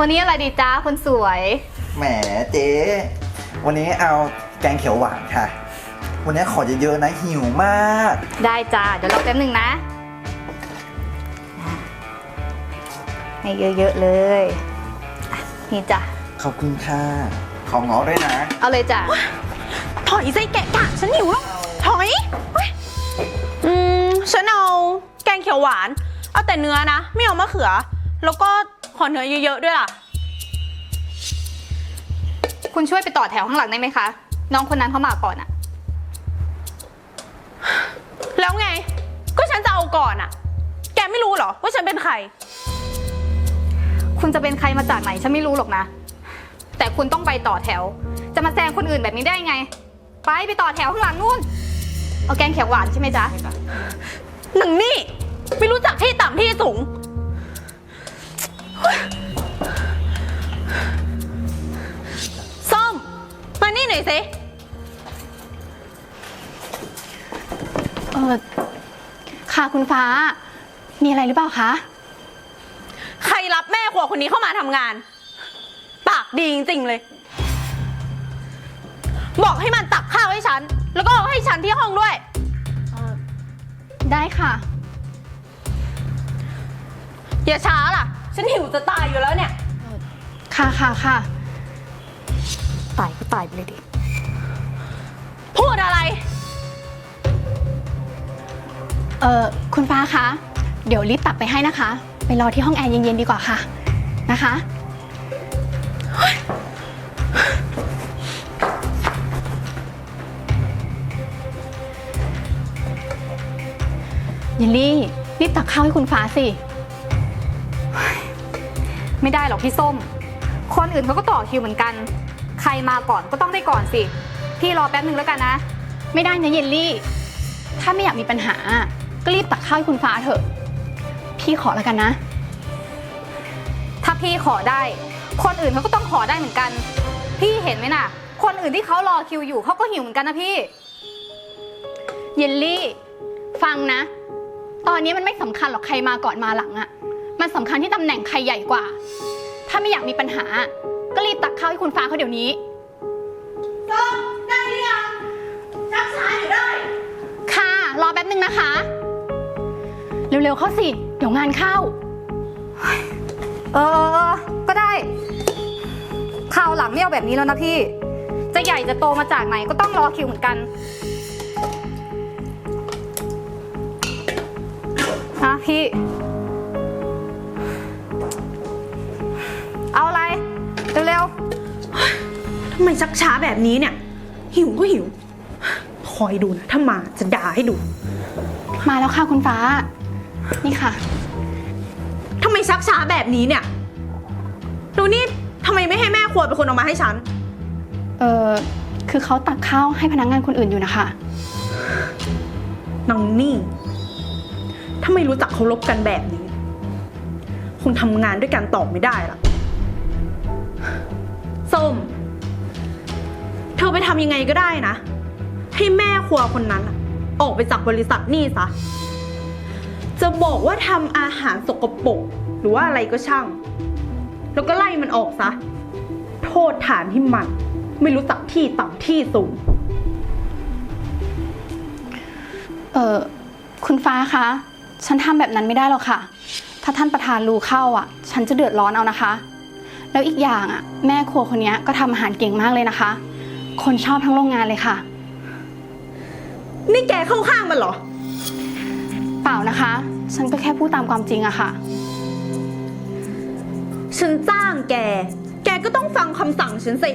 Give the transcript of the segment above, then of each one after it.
วันนี้อะไรดีจ้าคนสวย แหมเจ๊วันนี้เอาแกงเขียวหวานค่ะ วันนี้ขอเยอะๆนะหิวมาก ได้จ้าเดี๋ยวรอแป๊บหนึ่งนะให้เยอะๆเลยอะนี่จ้ะขอบคุณค่ะของงอด้วยนะ เอาเลยจ้ะถอยใจแกะกะฉันหิวแล้วถอยเฮ้ยอืมฉันเอาแกงเขียวหวาน เอาแต่เนื้อนะ ไม่เอามะเขือ แล้วก็ ขอเนื้อเยอะๆด้วยล่ะ คุณช่วยไปต่อแถวข้างหลังได้ไหมคะ น้องคนนั้นเขามาก่อนอะแล้วไง ก็ฉันจะเอาก่อนอะแกไม่รู้เหรอว่าฉันเป็นใคร คุณจะเป็นใครมาจากไหนฉันไม่รู้หรอกนะ แต่คุณต้องไปต่อแถว จะมาแซงคนอื่นแบบนี้ได้ไง ไปไปต่อแถวข้างหลังนู่น เอาแกงเขียวหวานใช่ไหมจ๊ะหนึ่งนี่ ไม่รู้จักที่ต่ำที่สูงเฮ้ย ส้ม มานี่หน่อยสิเออค่ะคุณฟ้า มีอะไรหรือเปล่าคะ ใครรับแม่ครัวคนนี้เข้ามาทำงาน ปากดีจริงๆเลย บอกให้มันตักข้าวให้ฉัน แล้วก็เอาให้ฉันที่ห้องด้วย ได้ค่ะ อย่าช้าล่ะ ฉันหิวจะตายอยู่แล้วเนี่ย ค่ะค่ะค่ะตายก็ตายไปเลยดิ พูดอะไร เออคุณฟ้าคะ เดี๋ยวรีบตักไปให้นะคะ ไปรอที่ห้องแอร์เย็นๆดีกว่าค่ะ นะคะ เยลลี่รีบตักข้าวให้คุณฟ้าสิ ไม่ได้หรอกพี่ส้ม คนอื่นเขาก็ต่อคิวเหมือนกัน ใครมาก่อนก็ต้องได้ก่อนสิ พี่รอแป๊บหนึ่งแล้วกันนะ ไม่ได้นะเยลลี่ ถ้าไม่อยากมีปัญหา ก็รีบตักข้าวให้คุณฟ้าเถอะ พี่ขอแล้วกันนะ ถ้าพี่ขอได้ คนอื่นเขาก็ต้องขอได้เหมือนกัน พี่เห็นไหมน่ะ คนอื่นที่เขารอคิวอยู่เขาก็หิวเหมือนกันนะพี่ เยลลี่ ฟังนะ ตอนนี้มันไม่สำคัญหรอกใครมาก่อนมาหลังอะ มันสำคัญที่ตำแหน่งใครใหญ่กว่า ถ้าไม่อยากมีปัญหา ก็รีบตักข้าวให้คุณฟ้าเขาเดี๋ยวนี้ ส้มได้หรือยังชักช้าอยู่ได้ ค่ะ รอแป๊บนึงนะคะ เร็วๆเข้าสิ เดี๋ยวงานเข้า เออเออเออก็ได้คราวหลังไม่เอาแบบนี้แล้วนะพี่ จะใหญ่จะโตมาจากไหนก็ต้องรอคิวเหมือนกัน ทำไมชักช้าแบบนี้เนี่ย หิวก็หิว คอยดูนะ ถ้ามาจะด่าให้ดู มาแล้วค่ะคุณฟ้า นี่ค่ะ ทำไมชักช้าแบบนี้เนี่ย ดูนี่ทำไมไม่ให้แม่ครัวเป็นคนเอามาให้ฉัน เออคือเขาตักข้าวให้พนักงานคนอื่นอยู่นะคะนางนี่ถ้าไม่รู้จักเคารพกันแบบนี้ คงทำงานด้วยกันต่อไม่ได้ละส้มเธอ ไปทำยังไงก็ได้นะ ให้แม่ครัวคนนั้นอะออกไปจากบริษัทนี่ซะ จะบอกว่าทำอาหารสกปรกหรือว่าอะไรก็ช่าง แล้วก็ไล่มันออกซะ โทษฐานที่มัน ไม่รู้จักที่ต่ำที่สูง เออคุณฟ้าคะ ฉันทำแบบนั้นไม่ได้หรอกค่ะ ถ้าท่านประธานรู้เข้าอะ ฉันจะเดือดร้อนเอานะคะ แล้วอีกอย่างอะ แม่ครัวคนนี้ก็ทำอาหารเก่งมากเลยนะคะ คนชอบทั้งโรงงานเลยค่ะ นี่แกเข้าข้างมันเหรอ เปล่านะคะ ฉันก็แค่พูดตามความจริงอะค่ะ ฉันจ้างแก แกก็ต้องฟังคำสั่งฉันสิ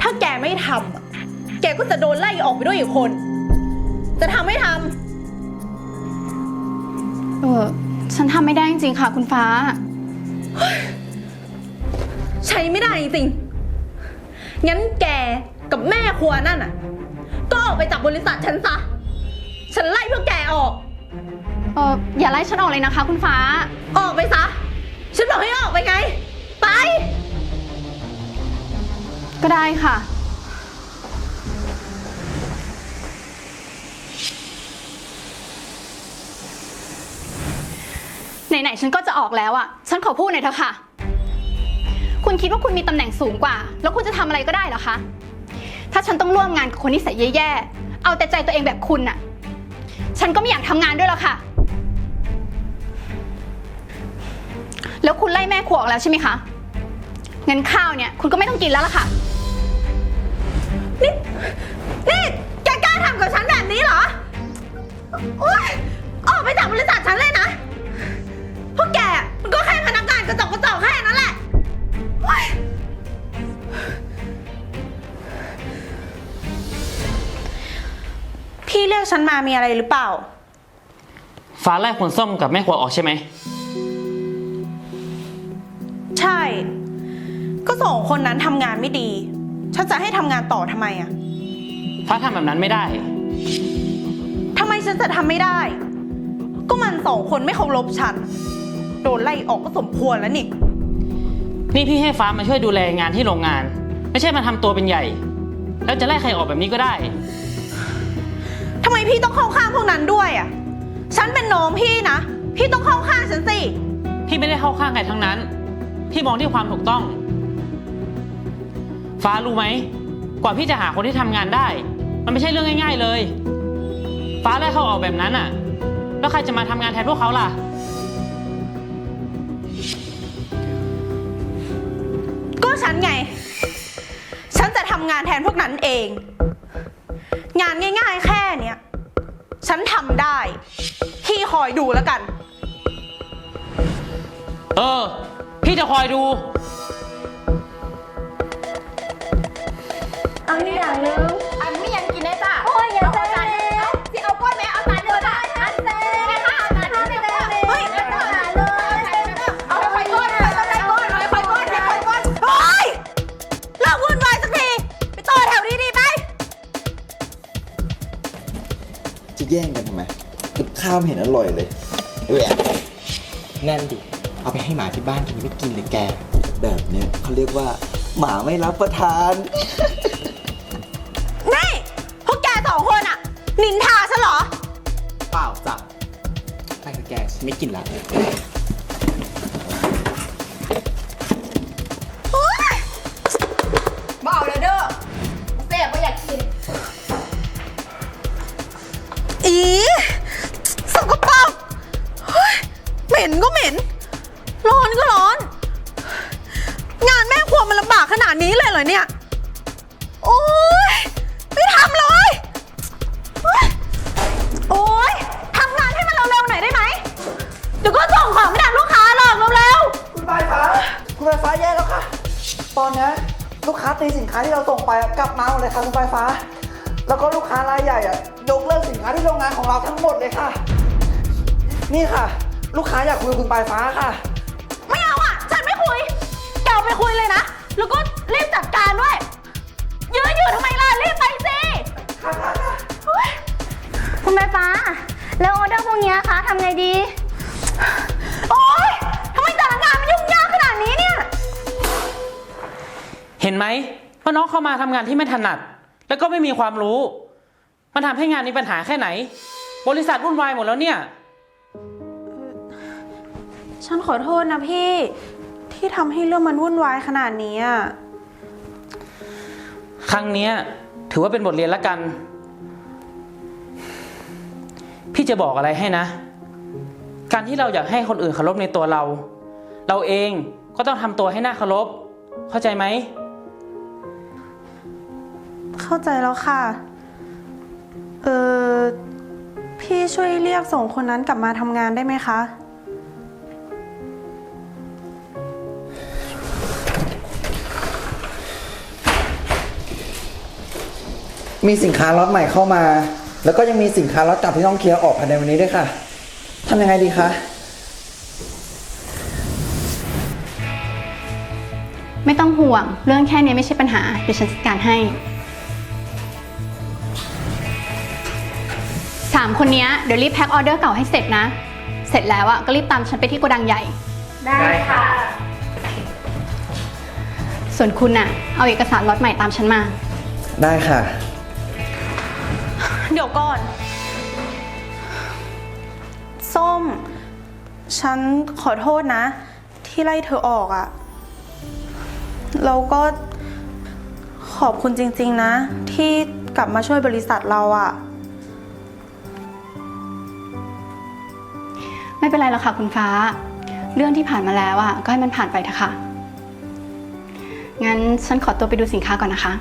ถ้าแกไม่ทำอะแกก็จะโดนไล่ออกไปด้วยอีกคน จะทำไม่ทเออฉันทำไม่ได้จริงๆค่ะ คุณฟ้าำใช้ไม่ได้จริงๆ งั้นแกกับแม่ครัวนั่นน่ะ ก็ออกไปจากบริษัทฉันซะ ฉันไล่พวกแกออก เอออย่าไล่ฉันออกเลยนะคะ คุณฟ้า ออกไปซะ ฉันบอกให้ออกไปไง ไป ก็ได้ค่ะ ไหนๆ ฉันก็จะออกแล้วอะฉันขอพูดหน่อยเถอะค่ะ คุณคิดว่าคุณมีตำแหน่งสูงกว่า แล้วคุณจะทำอะไรก็ได้เหรอคะ ถ้าฉันต้องร่วมงานกับคนที่ใส่แย่ๆ เอาแต่ใจตัวเองแบบคุณน่ะ ฉันก็ไม่อยากทำงานด้วยหรอกค่ะ แล้วคุณไล่แม่ขวออกแล้วใช่ไหมคะ งั้นข้าวเนี่ยคุณก็ไม่ต้องกินแล้วล่ะค่ะ นี่ นี่ แกกล้าทำกับฉันแบบนี้เหรอ โอ๊ย ออกไปจากบริษัทฉันเลยนะ พวกแกมันก็แค่พนักงานกระจอกกระจอกแค่นั้นแหละ พี่เรียกฉันมามีอะไรหรือเปล่า ฟ้าไล่คนส้มกับแม่ครัวออกใช่ไหม ใช่ ก็สองคนนั้นทำงานไม่ดี ฉันจะให้ทำงานต่อทำไมอะฟ้าทำแบบนั้นไม่ได้ ทำไมฉันจะทำไม่ได้ ก็มันสองคนไม่เคารพฉัน โดนไล่ออกก็สมควรแล้วนี่ นี่พี่ให้ฟ้ามาช่วยดูแลงานที่โรงงาน ไม่ใช่มาทำตัวเป็นใหญ่ แล้วจะไล่ใครออกแบบนี้ก็ได้ ทำไมพี่ต้องเข้าข้างพวกนั้นด้วยอะ ฉันเป็นน้องพี่นะ พี่ต้องเข้าข้างฉันสิ พี่ไม่ได้เข้าข้างใครทั้งนั้น พี่มองที่ความถูกต้อง ฟ้ารู้ไหม กว่าพี่จะหาคนที่ทำงานได้ มันไม่ใช่เรื่องง่าย ๆเลย ฟ้าไล่เขาออกแบบนั้นอะ แล้วใครจะมาทำงานแทนพวกเขาล่ะานแทนพวกนั้นเอง งานง่าย ๆ แค่เนี้ยฉันทำได้ พี่คอยดูแล้วกัน เออ พี่จะคอยดู เอาอีกอย่างหนึงอันไม่ยัง แย่งกันทำไมกับข้าวไม่เห็นอร่อยเลยเว้ยนั่นดิ เอาไปให้หมาที่บ้านกินไม่กินเลยแก แบบเนี้ยเขาเรียกว่า หมาไม่รับประทาน นี่พวกแกสองคนอะนินทาฉันเหรอ เปล่าจ้ะไปกับแกฉันไม่กินละ รอเนี่ย โอ๊ย ไม่ทำเลยเฮ้ยโอ๊ยทำงานให้มันเร็วๆหน่อยได้ไหม เดี๋ยวก็ส่งของไม่ทันลูกค้าหรอกเร็วคุณปลายฟ้า คุณปลายฟ้าแย่แล้วค่ะ ตอนเนี้ยลูกค้าตีสินค้าที่เราส่งไปอะกลับมาหมดเลยค่ะคุณปลายฟ้า แล้วก็ลูกค้ารายใหญ่อะยกเลิกสินค้าที่โรงงานของเราทั้งหมดเลยค่ะ นี่ค่ะ ลูกค้าอยากคุยกับคุณปลายฟ้าค่ะ ๆ ไม่เอาอะ ฉันไม่คุย แกเอาไปคุยเลยนะ แล้วก็ รีบจัดการด้วย ยืนอยู่ทำไมล่ะ รีบไปสิคุณแม่ฟ้า แล้วออเดอร์พวกเนี้ยคะทำไงดี โอ๊ยทำไมแต่ละงานมันยุ่งยากขนาดนี้เนี่ย เห็นไหมว่าน้องเข้ามาทำงานที่ไม่ถนัด แล้วก็ไม่มีความรู้ มันทำให้งานมีปัญหาแค่ไหน บริษัทวุ่นวายหมดแล้วเนี่ย ฉันขอโทษนะพี่ ที่ทำให้เรื่องมันวุ่นวายขนาดนี้อะ ครั้งนี้ถือว่าเป็นบทเรียนละกัน พี่จะบอกอะไรให้นะ การที่เราอยากให้คนอื่นเคารพในตัวเรา เราเองก็ต้องทำตัวให้น่าเคารพ เข้าใจไหม เข้าใจแล้วค่ะ เออพี่ช่วยเรียกส่งคนนั้นกลับมาทำงานได้ไหมคะ มีสินค้าล็อตใหม่เข้ามา แล้วก็ยังมีสินค้าล็อตเก่าที่ต้องเคลียร์ออกภายในวันนี้ด้วยค่ะทำยังไงดีคะ ไม่ต้องห่วง เรื่องแค่นี้ไม่ใช่ปัญหา เดี๋ยวฉันจัดการให้สามคนเนี้ยเดี๋ยวรีบแพ็คออเดอร์เก่าให้เสร็จนะ เสร็จแล้วอะก็รีบตามฉันไปที่โกดังใหญ่ ได้ค่ะ ส่วนคุณอะเอาเอกสารล็อตใหม่ตามฉันมา ได้ค่ะ เดี๋ยวก่อน ส้ม ฉันขอโทษนะ ที่ไล่เธอออกอะแล้วก็ขอบคุณจริง ๆ นะ ที่กลับมาช่วยบริษัทเราอะไม่เป็นไรหรอกค่ะคุณฟ้า เรื่องที่ผ่านมาแล้วอะก็ให้มันผ่านไปเถอะค่ะ งั้นฉันขอตัวไปดูสินค้าก่อนนะคะ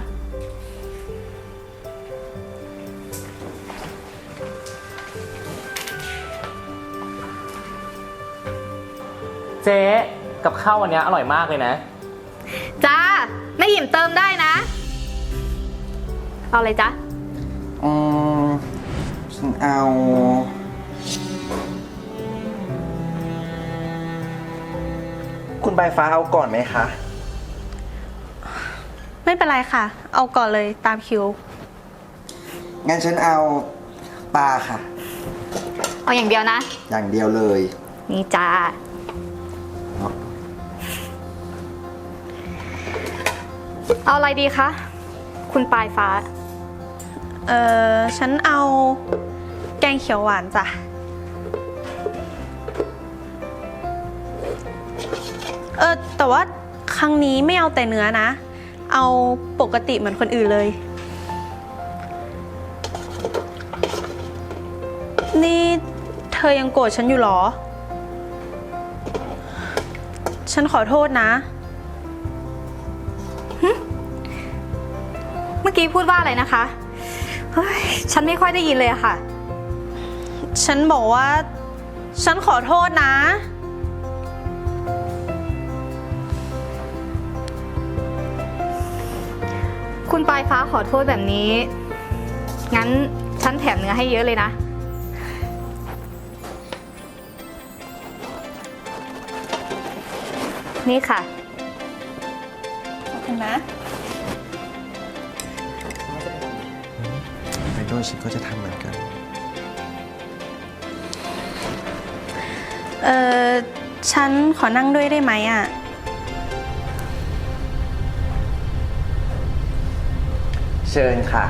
เจ๊กับข้าววันนี้อร่อยมากเลยนะ จ้าไม่หิมเติมได้นะ เอาเลยจ้ะอืมฉันเอา คุณใบฟ้าเอาก่อนไหมคะ ไม่เป็นไรค่ะ เอาก่อนเลยตามคิว งั้นฉันเอาปลาค่ะ เอาอย่างเดียวนะ อย่างเดียวเลย นี่จ้า เอาอะไรดีคะ คุณปลายฟ้า เออฉันเอาแกงเขียวหวานจ้ะ เออแต่ว่าครั้งนี้ไม่เอาแต่เนื้อนะ เอาปกติเหมือนคนอื่นเลย นี่เธอยังโกรธฉันอยู่เหรอ ฉันขอโทษนะ มื่อกี้พูดว่าอะไรนะคะเฮ้ยฉันไม่ค่อยได้ยินเลยอะค่ะ ฉันบอกว่า ฉันขอโทษนะ คุณปลายฟ้าขอโทษแบบนี้ งั้นฉันแถมเนื้อให้เยอะเลยนะ นี่ค่ะนะ ด้วยฉันก็จะทำเหมือนกัน เออฉันขอนั่งด้วยได้ไหมอะ เชิญค่ะ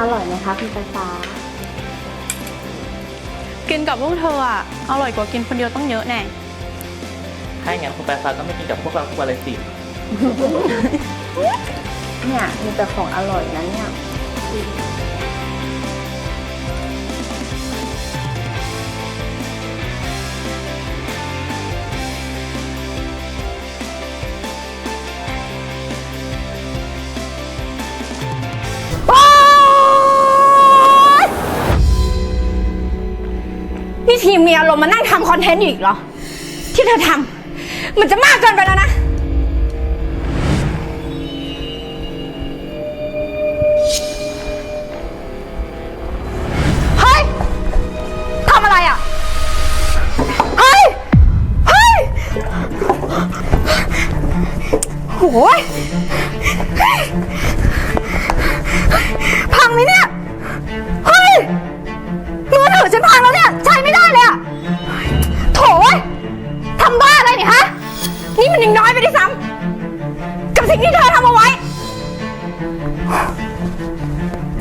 อร่อยไหมคะคุณไฟฟ้า กินกับพวกเธออะ อร่อยกว่ากินคนเดียวต้องเยอะแน่ ถ้าอย่างนั้นคุณปลายฟ้าก็ไม่กินกับพวกเราทุกวันเลยสิ เนี่ยมีแต่ของอร่อยนะเนี่ย นี่ทีมมีอารมณ์มานั่งทำคอนเทนต์อยู่อีกเหรอ ที่เธอทำมันจะมากเกินไปแล้วนะ เฮ้ยทำอะไรอะ เฮ้ย เฮ้ย โอ้ย นี่มันยังน้อยไปด้วยซ้ำกับสิ่งที่เธอทำเอาไว้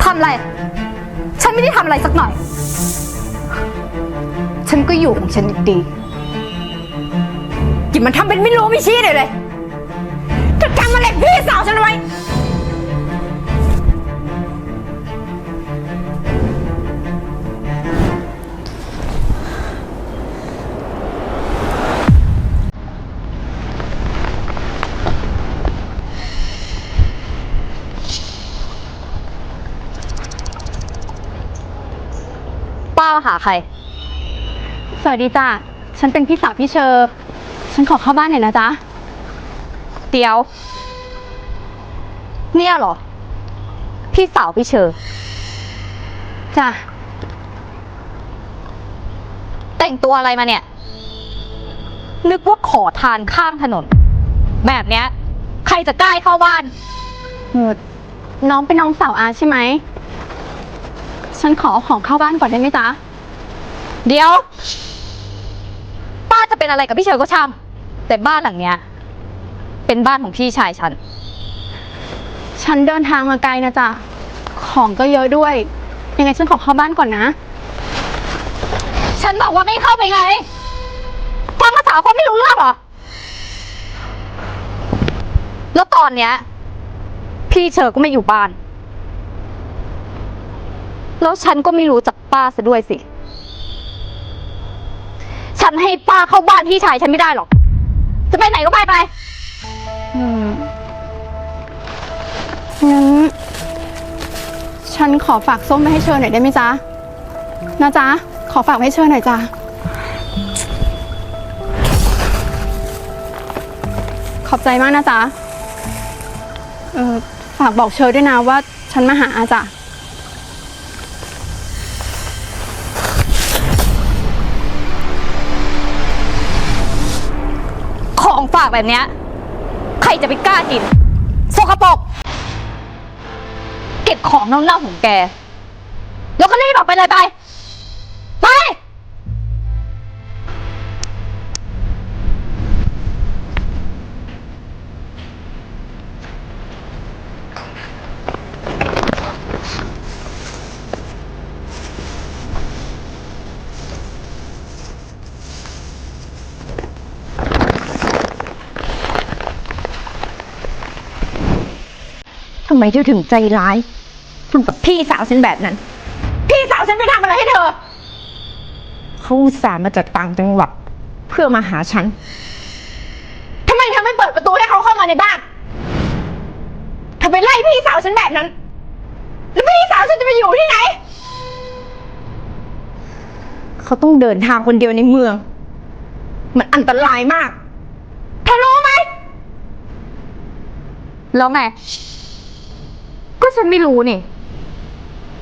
ทำอะไร ฉันไม่ได้ทำอะไรสักหน่อย ฉันก็อยู่ของฉันดีอย่ามันทำเป็นไม่รู้ไม่ชี้เลยเลยเธอทำอะไรพี่สาวฉันเอาไว้ หาใคร สวัสดีจ้ะ ฉันเป็นพี่สาวพี่เชอร์ฉันขอเข้าบ้านหน่อยนะจ๊ะ เดี๋ยว เนี่ยเหรอ พี่สาวพี่เชอร์จ้ะ แต่งตัวอะไรมาเนี่ย นึกว่าขอทานข้างถนน แบบเนี้ย ใครจะกล้าเข้าบ้าน เออน้องเป็นน้องสาวอาใช่ไหม ฉันขอเอาของเข้าบ้านก่อนได้ไหมจ๊ะ เดี๋ยว ป้าจะเป็นอะไรกับพี่เชอร์ก็ช่างแต่บ้านหลังเนี้ย เป็นบ้านของพี่ชายฉัน ฉันเดินทางมาไกลนะจ๊ะ ของก็เยอะด้วย ยังไงฉันขอเข้าบ้านก่อนนะ ฉันบอกว่าไม่เข้าไปไงฟังภาษาคนไม่รู้เรื่องเหรอ แล้วตอนเนี้ย พี่เชอก็ไม่อยู่บ้าน แล้วฉันก็ไม่รู้จักป้าซะด้วยสิ ฉันให้ป้าเข้าบ้านพี่ชายฉันไม่ได้หรอก จะไปไหนก็ไปไปอืมงั้นฉันขอฝากส้มไปให้เชิญหน่อยได้ไหมจ๊ะ นะจ๊ะ ขอฝากไว้ให้เชิญหน่อยจ้ะ ขอบใจมากนะจ๊ะ เออฝากบอกเชอด้วยนะว่าฉันมาหาจ้ะากแบบเนี้ยใครจะไปกล้ากินสกปรกเก็บของเน่าๆของแก แล้วก็รีบออกไปเลยไปไป ไมเธอถึงใจร้ายทำกับพี่สาวฉันแบบนั้น พี่สาวฉันไปทำอะไรให้เธอเขาอุตส่าห์มาจากต่างจังหวัดเพื่อมาหาฉันทำไมเธอไม่เปิดประตูให้เขาเข้ามาในบ้านเธอไปไล่พี่สาวฉันแบบนั้น แล้วพี่สาวฉันจะไปอยู่ที่ไหน เขาต้องเดินทางคนเดียวในเมือง มันอันตรายมาก เธอรู้ไหมแล้วไงก็ ฉันไม่รู้นี่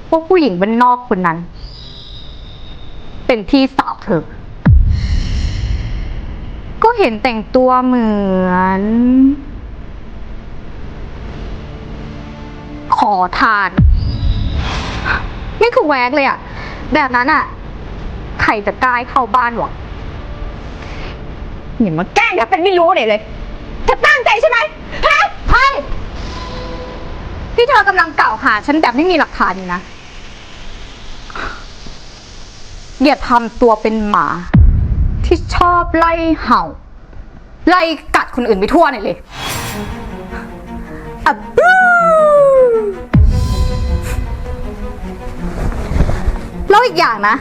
ว่าผู้หญิงบ้านนอกคนนั้น เป็นพี่สาวเธอ ก็เห็นแต่งตัวเหมือน ขอทาน ไม่คือแวกเลยอะแบบนั้นอะใครจะกล้าให้เข้าบ้านหรออย่ามาแกล้งแบบเป็นไม่รู้เลยเลยเธอตั้งใจใช่ไหมฮะใช่ ที่เธอกำลังกล่าวหาฉันแบบไม่มีหลักฐานอยู่นะ อย่าทำตัวเป็นหมา ที่ชอบไล่เห่า ไล่กัดคนอื่นไปทั่วหน่อยเลยอะบูแล้วอีกอย่างนะ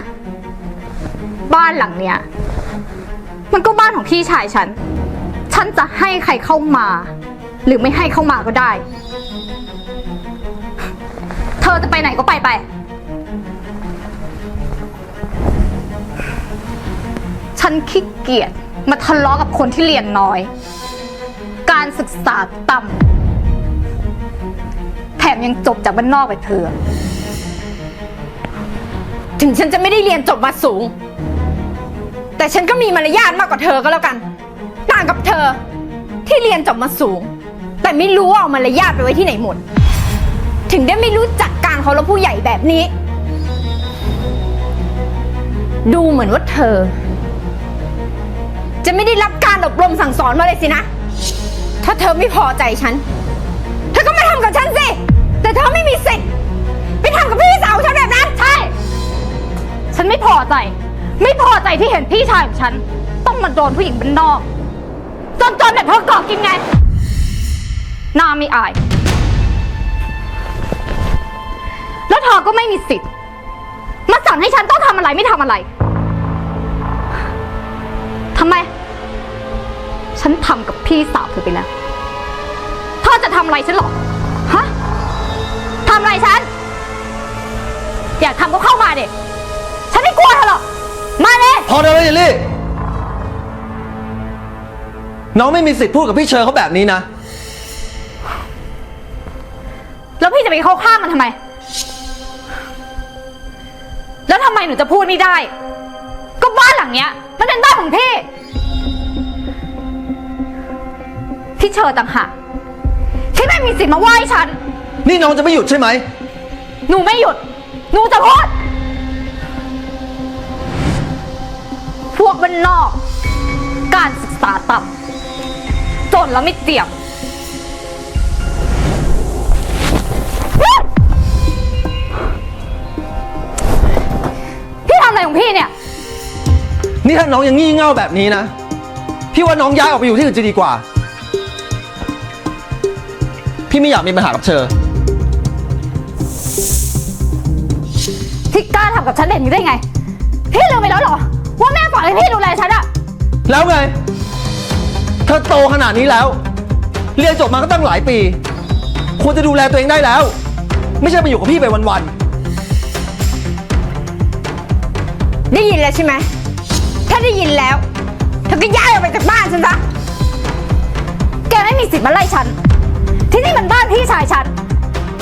บ้านหลังเนี้ยมันก็บ้านของพี่ชายฉัน ฉันจะให้ใครเข้ามา หรือไม่ให้เข้ามาก็ได้ ธอจะไปไหนก็ไปไป ฉันขี้เกียจมาทะเลาะกับคนที่เรียนน้อย การศึกษาต่ำแถมยังจบจากบ้านนอกไปเธอถึงฉันจะไม่ได้เรียนจบมาสูง แต่ฉันก็มีมารยาทมากกว่าเธอก็แล้วกัน ต่างกับเธอ ที่เรียนจบมาสูง แต่ไม่รู้ว่าเอามารยาทไปไว้ที่ไหนหมด ถึงได้ไม่รู้จักการเคารพผู้ใหญ่แบบนี้ ดูเหมือนว่าเธอ จะไม่ได้รับการอบรมสั่งสอนมาเลยสินะ ถ้าเธอไม่พอใจฉัน เธอก็มาทำกับฉันสิ แต่เธอไม่มีสิทธิ์ไปทำกับพี่สาวฉันแบบนั้น ใช่ ฉันไม่พอใจ ไม่พอใจที่เห็นพี่ชายของฉัน ต้องมาโดนผู้หญิงบ้านนอกจนจนๆแบบเธอเกาะกินไงหน้าไม่อาย ธอก็ไม่มีสิทธิ์ มาสั่งให้ฉันต้องทำอะไรไม่ทำอะไรทำไม ฉันทำกับพี่สาวเธอไปแล้ว เธอจะทำอะไรฉันหรอ ฮะทำอะไรฉัน อยากทำก็เข้ามาเด็ฉันไม่กลัวเธอหรอก มาเลย พอได้แล้วเยลลี่ น้องไม่มีสิทธิ์พูดกับพี่เชอเขาแบบนี้นะ แล้วพี่จะไปเข้าข้างมันทำไม แล้วทำไมหนูจะพูดไม่ได้ ก็บ้านหลังเนี้ย มันเป็นบ้านของพี่พี่เชอต่างหากที่ไม่มีสิทธิ์มาว่าให้ฉัน นี่น้องจะไม่หยุดใช่ไหม หนูไม่หยุด หนูจะพูด พวกบ้านนอก การศึกษาต่ำจนแล้วไม่เตรียมนี่ถ้าน้องยังงี่เง่าแบบนี้นะ พี่ว่าน้องย้ายออกไปอยู่ที่อื่นจะดีกว่า พี่ไม่อยากมีปัญหากับเชอที่กล้าทำกับฉันแบบนี้ได้ไง พี่ลืมไปแล้วเหรอ ว่าแม่ฝากให้พี่ดูแลฉันอะแล้วไง เธอโตขนาดนี้แล้ว เรียนจบมาก็ตั้งหลายปี ควรจะดูแลตัวเองได้แล้ว ไม่ใช่มาอยู่กับพี่ไปวัน ได้ยินแล้วใช่ไหม ถ้าได้ยินแล้ว เธอก็ย้ายออกไปจากบ้านฉันซะ แกไม่มีสิทธิ์มาไล่ฉัน ที่นี่มันบ้านพี่ชายฉัน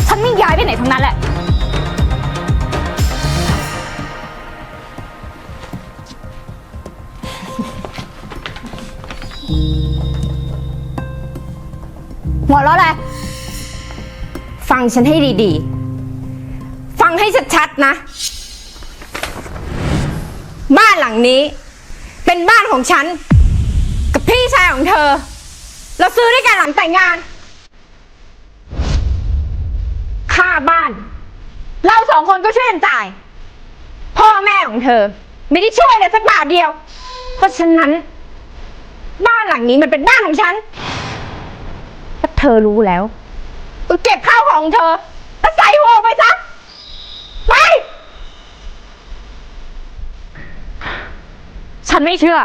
ฉันไม่ย้ายไปไหนทั้งนั้นแหละ หัวเราะอะไร ฟังฉันให้ดีๆ ฟังให้ชัดๆนะ บ้านหลังนี้ เป็นบ้านของฉัน กับพี่ชายของเธอ เราซื้อด้วยกันหลังแต่งงาน ค่าบ้าน เราสองคนก็ช่วยกันจ่าย พ่อแม่ของเธอ ไม่ได้ช่วยเลยสักบาทเดียว เพราะฉะนั้น บ้านหลังนี้มันเป็นบ้านของฉันถ้าเธอรู้แล้วก็เก็บข้าวของเธอแล้วใส่หัวออกไปซะไป ฉันไม่เชื่อ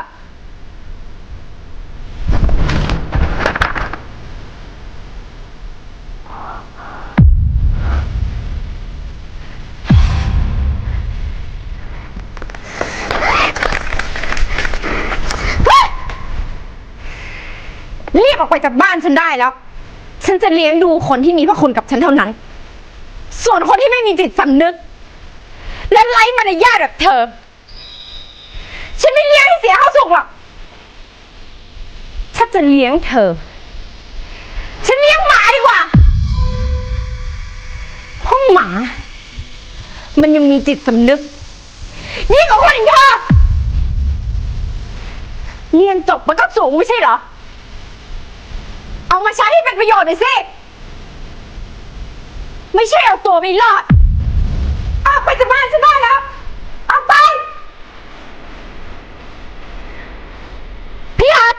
รีบออกไปจากบ้านฉันได้แล้ว ฉันจะเลี้ยงดูคนที่มีพระคุณกับฉันเท่านั้น ส่วนคนที่ไม่มีจิตสำนึก และไร้มารยาทแบบเธอ เสียเข้าสุกหรอกถ้าจะเลี้ยงเธอ ฉันเลี้ยงหมาดีกว่าเพราะหมา มันยังมีจิตสำนึกยิ่งกว่าคนอย่างเธอเรียนจบมันก็สูงไม่ใช่เหรอ เอามาใช้ให้เป็นประโยชน์หน่อยสิ ไม่ใช่เอาตัวไม่รอดออกไปจากบ้านฉันได้แล้วออกไป พี่อัด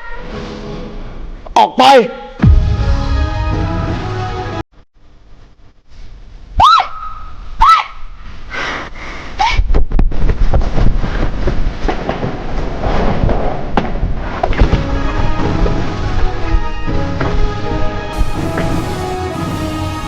ออกไป